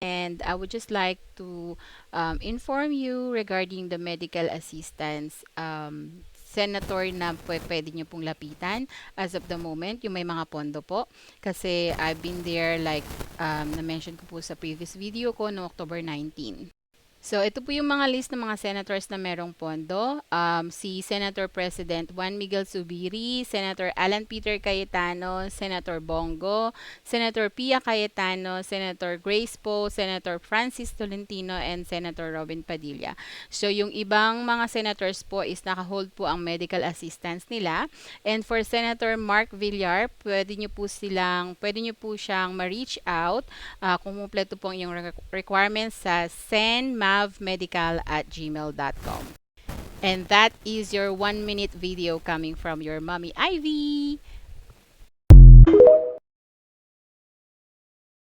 and I would just like to um, inform you regarding the medical assistance um, senator na pwe- pwede nyo pong lapitan as of the moment, yung may mga pondo po. Kasi I've been there like um, na-mention ko po sa previous video ko no October 19. So, ito po yung mga list ng mga senators na merong pondo. Um, si Senator President Juan Miguel Subiri, Senator Alan Peter Cayetano, Senator Bongo, Senator Pia Cayetano, Senator Grace Poe, Senator Francis Tolentino, and Senator Robin Padilla. So, yung ibang mga senators po is nakahold po ang medical assistance nila. And for Senator Mark Villar, pwede nyo po silang, pwede nyo po siyang ma-reach out uh, kung kumpleto po ang iyong re- requirements sa senmavmedical at gmail.com. And that is your one minute video coming from your mommy Ivy.